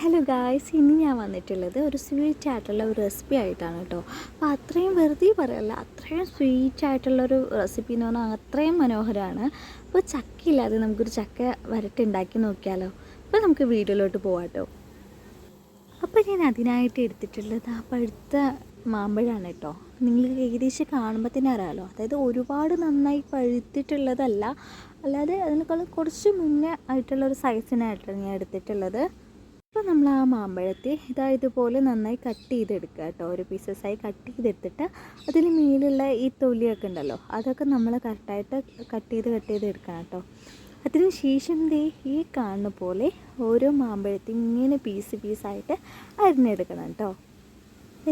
Hello guys ഇനി ഞാൻ വന്നിട്ടുള്ളത് ഒരു സ്വീറ്റ് ആയിട്ടുള്ള ഒരു റെസിപ്പി ആയിട്ടാണ് കേട്ടോ. അപ്പോൾ അത്രയും വെറുതെ പറയല്ല അത്രയും സ്വീറ്റ് ആയിട്ടുള്ള ഒരു റെസിപ്പി എന്ന് പറഞ്ഞാൽ അത്രയും മനോഹരമാണ് അപ്പോൾ ചക്ക ഇല്ലാതെ നമുക്കൊരു ചക്ക വരട്ടുണ്ടാക്കി നോക്കിയാലോ? അപ്പോൾ നമുക്ക് വീട്ടിലോട്ട് പോവാം അപ്പോൾ ഞാൻ അതിനായിട്ട് എടുത്തിട്ടുള്ളത് ആ പഴുത്ത മാമ്പഴമാണ് കേട്ടോ. നിങ്ങൾക്ക് ഏകദേശം കാണുമ്പോൾ തന്നെ അറിയാമല്ലോ അതായത് ഒരുപാട് നന്നായി പഴുത്തിട്ടുള്ളതല്ല. അല്ലാതെ അതിനേക്കാൾ കുറച്ച് മുന്നേ ആയിട്ടുള്ള ഒരു സൈസിനായിട്ടാണ് ഞാൻ എടുത്തിട്ടുള്ളത്. അപ്പോൾ നമ്മൾ ആ മാമ്പഴത്തെ ഇതാ ഇതുപോലെ നന്നായി കട്ട് ചെയ്തെടുക്കുക കേട്ടോ. ഒരു പീസസായി കട്ട് ചെയ്തെടുത്തിട്ട് അതിന് മേലുള്ള ഈ തൊലിയൊക്കെ ഉണ്ടല്ലോ അതൊക്കെ നമ്മൾ കറക്റ്റായിട്ട് കട്ട് ചെയ്ത് കട്ട് ചെയ്ത് എടുക്കണം കേട്ടോ. അതിന് ശേഷം ദേ ഈ കാണുന്ന പോലെ ഓരോ മാമ്പഴത്തെ ഇങ്ങനെ പീസ് പീസായിട്ട് അരിഞ്ഞെടുക്കണം കേട്ടോ.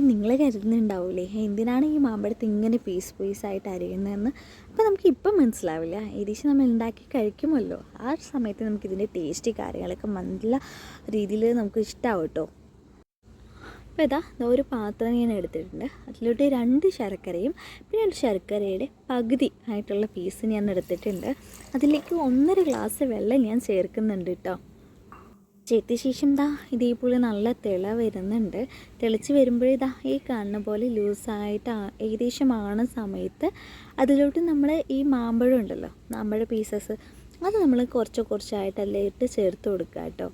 നിങ്ങൾ കരുതുന്നുണ്ടാവില്ലേ എന്തിനാണ് ഈ മാമ്പഴത്ത് ഇങ്ങനെ പീസ് പീസായിട്ട് അരിയുന്നതെന്ന്? അപ്പോൾ നമുക്ക് ഇപ്പം മനസ്സിലാവില്ല. ഏകദേശം നമ്മൾ ഉണ്ടാക്കി കഴിക്കുമല്ലോ. ആ സമയത്ത് നമുക്ക് ഇതിന്റെ ടേസ്റ്റ് കാര്യങ്ങളൊക്കെ നല്ല രീതിയിൽ നമുക്ക് ഇഷ്ടമാവും കേട്ടോ അപ്പോൾ ഇതാ ഒരു പാത്രം ഞാൻ എടുത്തിട്ടുണ്ട്. അതിലോട്ട് രണ്ട് ശർക്കരയും പിന്നെ ഒരു ശർക്കരയുടെ പകുതി ആയിട്ടുള്ള പീസ് ഞാൻ എടുത്തിട്ടുണ്ട്. അതിലേക്ക് ഒന്നര ഗ്ലാസ് വെള്ളം ഞാൻ ചേർക്കുന്നുണ്ട് കേട്ടോ ചേർത്ത ശേഷം ദാ ഇതേപോലെ നല്ല തിള വരുന്നുണ്ട്. തിളച്ച് വരുമ്പോഴിതാ ഈ കാണുന്ന പോലെ ലൂസായിട്ട് ഏകദേശം ആണ സമയത്ത് അതിലോട്ട് നമ്മൾ ഈ മാമ്പഴം ഉണ്ടല്ലോ മാമ്പഴ പീസസ് അത് നമ്മൾ കുറച്ച് കുറച്ചായിട്ടല്ലേ ഇട്ട് ചേർത്ത് കൊടുക്കുക കേട്ടോ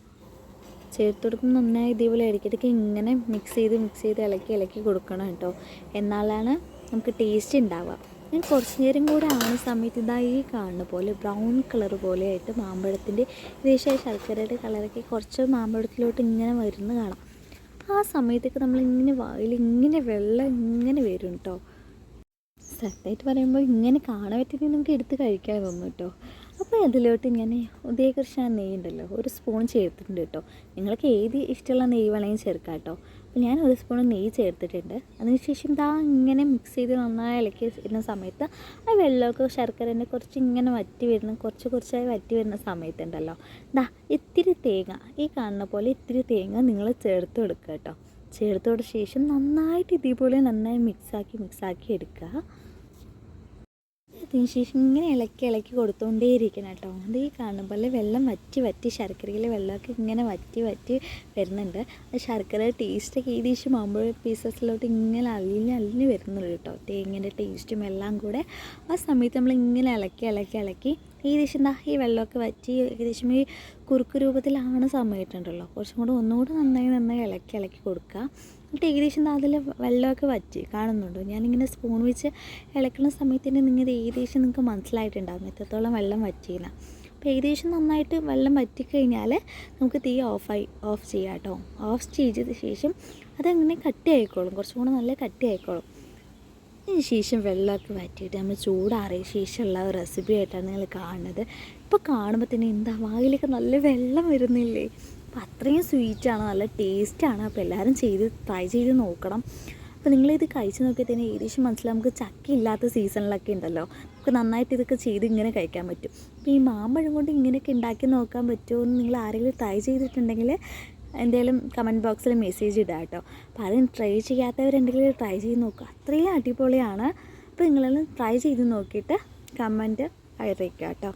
ചേർത്ത് കൊടുക്കുമ്പോൾ നന്നായി ഇതേപോലെ ഇടയ്ക്കിടയ്ക്ക് ഇങ്ങനെ മിക്സ് ചെയ്ത് മിക്സ് ചെയ്ത് ഇളക്കി ഇളക്കി കൊടുക്കണം കേട്ടോ എന്നാലാണ് നമുക്ക് ടേസ്റ്റ് ഉണ്ടാവുക ഞാൻ കുറച്ച് നേരം കൂടെ ആവുന്ന സമയത്ത് ഇതാ ഈ കാണുന്ന പോലെ ബ്രൗൺ കളർ പോലെയായിട്ട് മാമ്പഴത്തിന്റെ ദേശീയ ശർക്കരയുടെ കളറൊക്കെ കുറച്ച് മാമ്പഴത്തിലോട്ട് ഇങ്ങനെ വരുന്ന കാണാം. ആ സമയത്തൊക്കെ നമ്മൾ ഇങ്ങനെ വായിൽ ഇങ്ങനെ വെള്ളം ഇങ്ങനെ വരും കേട്ടോ സത്യമായിട്ട് പറയുമ്പോൾ ഇങ്ങനെ കാണാൻ പറ്റുന്നത് നമുക്ക് എടുത്ത് കഴിക്കാൻ തോന്നും കേട്ടോ. അപ്പോൾ അതിലോട്ട് ഞാൻ ഉദയകൃഷ്ണ നെയ്യ് ഉണ്ടല്ലോ ഒരു സ്പൂൺ ചേർത്തിട്ടുണ്ട് കേട്ടോ. നിങ്ങൾക്ക് ഏത് ഇഷ്ടമുള്ള നെയ്യ് വേണമെങ്കിൽ ചേർക്കാം കേട്ടോ. അപ്പോൾ ഞാൻ ഒരു സ്പൂൺ നെയ്യ് ചേർത്തിട്ടുണ്ട്. അതിനുശേഷം ദാ ഇങ്ങനെ മിക്സ് ചെയ്ത് നന്നായി ഇളക്കി വരുന്ന സമയത്ത് ആ വെള്ളമൊക്കെ ശർക്കരേന്റെ കുറച്ച് ഇങ്ങനെ വറ്റി വരുന്ന കുറച്ച് കുറച്ചായി വറ്റി വരുന്ന സമയത്തുണ്ടല്ലോ ദാ ഇത്തിരി തേങ്ങ ഈ കാണുന്ന പോലെ ഇത്തിരി തേങ്ങ നിങ്ങൾ ചേർത്ത് കൊടുക്കുക കേട്ടോ. ചേർത്ത് കൊടുത്ത ശേഷം നന്നായിട്ട് ഇതേപോലെ നന്നായി മിക്സാക്കി മിക്സാക്കി എടുക്കുക. അതിന് ശേഷം ഇങ്ങനെ ഇളക്കി ഇളക്കി കൊടുത്തുകൊണ്ടേയിരിക്കണം കേട്ടോ. അത് ഈ കാണുന്ന പോലെ വെള്ളം വറ്റി വറ്റി ശർക്കരയിലെ വെള്ളമൊക്കെ ഇങ്ങനെ വറ്റി വറ്റി വരുന്നുണ്ട്. അത് ശർക്കര ടേസ്റ്റൊക്കെ ഏകദേശം മാമ്പഴ പീസസിലോട്ട് ഇങ്ങനെ അലിഞ്ഞ് അലിഞ്ഞ് വരുന്നുള്ളൂ കേട്ടോ. തേങ്ങേന്റെ ടേസ്റ്റും എല്ലാം കൂടെ. ആ സമയത്ത് നമ്മൾ ഇങ്ങനെ ഇളക്കി ഇളക്കി ഇളക്കി ഏകദേശം എന്താ ഈ വെള്ളമൊക്കെ വറ്റി ഏകദേശം ഈ കുറുക്ക് രൂപത്തിലാണ് സമയത്തുണ്ടല്ലോ കുറച്ചും കൂടെ ഒന്നുകൂടെ നന്നായി നന്നായി ഇളക്കി ഇളക്കി കൊടുക്കുക എന്നിട്ട് ഏകദേശം അതിൽ വെള്ളമൊക്കെ വറ്റി കാണുന്നുണ്ടോ. ഞാനിങ്ങനെ സ്പൂൺ വെച്ച് ഇളക്കുന്ന സമയത്ത് തന്നെ നിങ്ങൾ ഏകദേശം നിങ്ങൾക്ക് മനസ്സിലായിട്ടുണ്ടാകും എത്രത്തോളം വെള്ളം വറ്റിയില്ല അപ്പോൾ ഏകദേശം നന്നായിട്ട് വെള്ളം വറ്റിക്കഴിഞ്ഞാൽ നമുക്ക് തീ ഓഫായി ഓഫ് ചെയ്യാം കേട്ടോ. ഓഫ് ചെയ്തതിന് ശേഷം അതങ്ങനെ കട്ടി ആയിക്കോളും കുറച്ചും കൂടെ നല്ല കട്ടി ആയിക്കോളും അതിന് ശേഷം വെള്ളമൊക്കെ വറ്റിയിട്ട് നമ്മൾ ചൂടാറിയ ശേഷമുള്ള റെസിപ്പി ആയിട്ടാണ് നിങ്ങൾ കാണുന്നത്. ഇപ്പോൾ കാണുമ്പോൾ തന്നെ എന്താ വായിലൊക്കെ നല്ല വെള്ളം വരുന്നില്ലേ? അപ്പോൾ അത്രയും സ്വീറ്റാണ് നല്ല ടേസ്റ്റാണ് അപ്പോൾ എല്ലാവരും ചെയ്ത് ട്രൈ ചെയ്ത് നോക്കണം. അപ്പോൾ നിങ്ങളിത് കഴിച്ച് നോക്കിയാൽ തന്നെ ഏകദേശം മനസ്സിലാവും. നമുക്ക് ചക്ക ഇല്ലാത്ത സീസണിലൊക്കെ ഉണ്ടല്ലോ. നമുക്ക് നന്നായിട്ട് ഇതൊക്കെ ചെയ്ത് ഇങ്ങനെ കഴിക്കാൻ പറ്റും. അപ്പോൾ ഈ മാമ്പഴം കൊണ്ട് ഇങ്ങനെയൊക്കെ ഉണ്ടാക്കി നോക്കാൻ പറ്റുമോ എന്ന് നിങ്ങൾ ആരെങ്കിലും ട്രൈ ചെയ്തിട്ടുണ്ടെങ്കിൽ എന്തായാലും കമന്റ് ബോക്സിൽ മെസ്സേജ് ഇടുക കേട്ടോ അപ്പോൾ അതിന് ട്രൈ ചെയ്യാത്തവരുണ്ടെങ്കിൽ ട്രൈ ചെയ്ത് നോക്കുക അത്രയും അടിപൊളിയാണ്. അപ്പോൾ നിങ്ങളെല്ലാം ട്രൈ ചെയ്ത് നോക്കിയിട്ട് കമന്റ് അറിയിക്കുക കേട്ടോ